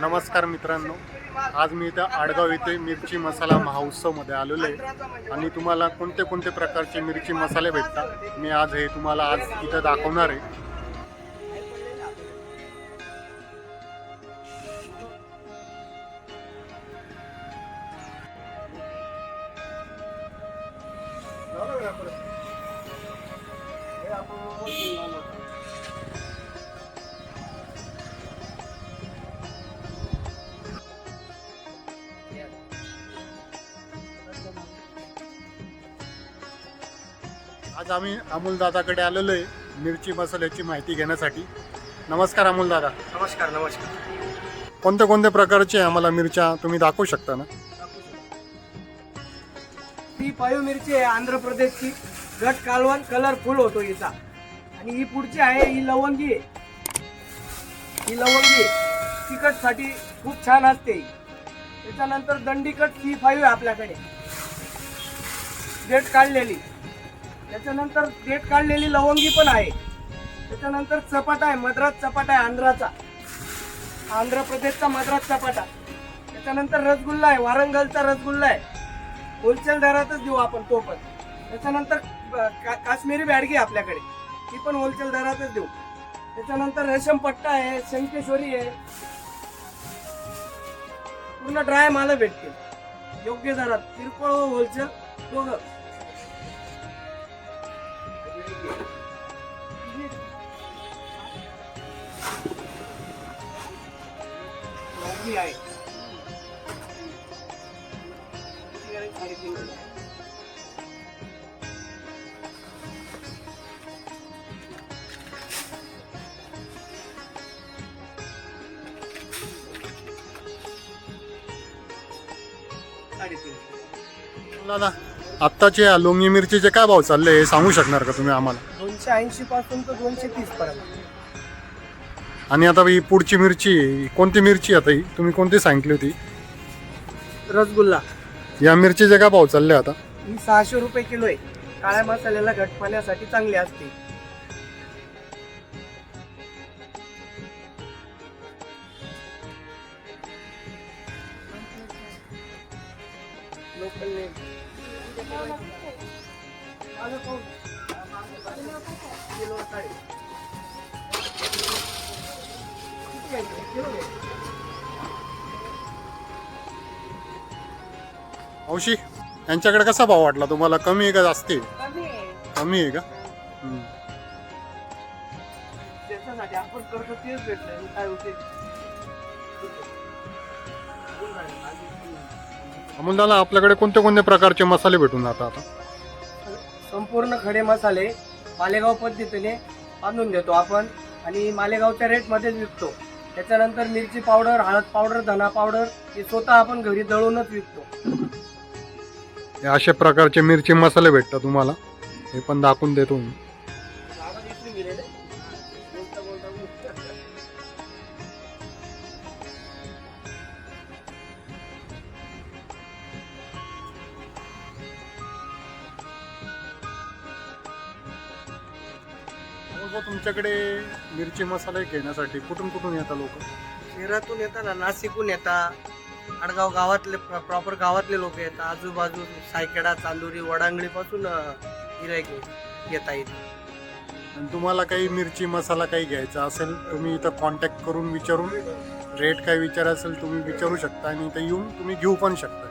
नमस्कार मित्रांनो. आज मी इथं आडगाव येथे मिरची मसाला महोत्सवमध्ये आलेलो आहे. आणि तुम्हाला कोणते कोणते प्रकारचे मिरची मसाले भेटतात मी आज हे तुम्हाला आज इथं दाखवणार आहे. आज आम्ही अमोल दादाकडे आलेलो आहे मिरची मसाल्याची माहिती घेण्यासाठी. नमस्कार अमोल दादा. नमस्कार नमस्कार. कोणत्या कोणत्या प्रकारचे आम्हाला मिरच्या? तुम्ही दाखवू शकता ना? ही पाळीव मिरची आहे आंध्र प्रदेशची. गट कालवण कलरफुल होतो हिचा. आणि ही पुढची आहे ही लवंगी आहे. ही लवंगी तिखटसाठी खूप छान असते. ही. त्याच्यानंतर दंडीकट सी फाईव्ह आहे आपल्याकडे. डेट काढलेली. त्याच्यानंतर डेट काढलेली लवंगी पण आहे. त्याच्यानंतर चपाटा आहे मद्रास चपाटा आहे आंध्राचा. आंध्र प्रदेशचा मद्रास चपाटा त्याच्यानंतर रसगुल्ला आहे वारंगलचा रसगुल्ला आहे. होलसेल दरातच देऊ आपण तो पण. त्याच्यानंतर का- काश्मीरी बॅडगी आपल्याकडे. ती पण होलसेल दरातच देऊ. त्याच्यानंतर रेशम पट्टा आहे शंकेश्वरी आहे. पूर्ण ड्राय माल भेटतील. योग्य दरात. किरकोळ व होलसेल दोघं. लवंगी आहे साडेतीन किलो. दादा आत्ताचे लोंगी मिरचीचे काय भाव चालले हे सांगू शकणार का तुम्ही आम्हाला दोनशे ऐंशी पासून तर दोनशे तीस पर्यंत आणि आता ही पुढची मिरची ही कोणती मिरची आता ही? तुम्ही कोणती सांगितली होती? रसगुल्ला. या मिरचीचे काय भाव चालले आता? ही सहाशे रुपये किलो आहे. काळ्या मसाल्याला घट पाण्यासाठी चांगली असते. लोकल नेम किलो साडे औशी यांच्याकडे कसा भाव वाटला? तुम्हाला कमी आहे का जास्त? कमी आहे. का? हम्म. त्याच्यासाठी आपण करतो तेच भेटलं. आणि काय होते? अमोल दादा आपल्याकडे कोणते कोणते प्रकारचे मसाले भेटून जातात आता? संपूर्ण खडे मसाले मालेगाव पद्धतीने बांधून देतो आपण आणि मालेगावच्या रेटमध्येच विकतो. त्याच्यानंतर मिरची पावडर हळद पावडर धना पावडर हे स्वतः आपण घरी दळूनच विकतो. हे अशा प्रकारचे मिरची मसाले भेटतात तुम्हाला. हे पण दाखवून देतो मी. अहो, तुमच्याकडे मिरची मसाले घेण्यासाठी कुठून कुठून येतात लोक? शहरातून येतात ना नाशिकहून येतात आडगाव गावातले प्रॉपर गावातले लोक येतात आजूबाजू सायखेडा चांदुरी वडांगडी पासून गिरायक येता येते आणि तुम्हाला काही मिरची मसाला काही घ्यायचा असेल तुम्ही इथं कॉन्टॅक्ट करून विचारून रेट काय विचारायचं असेल तुम्ही विचारू शकता आणि इथं येऊन तुम्ही घेऊ पण शकता.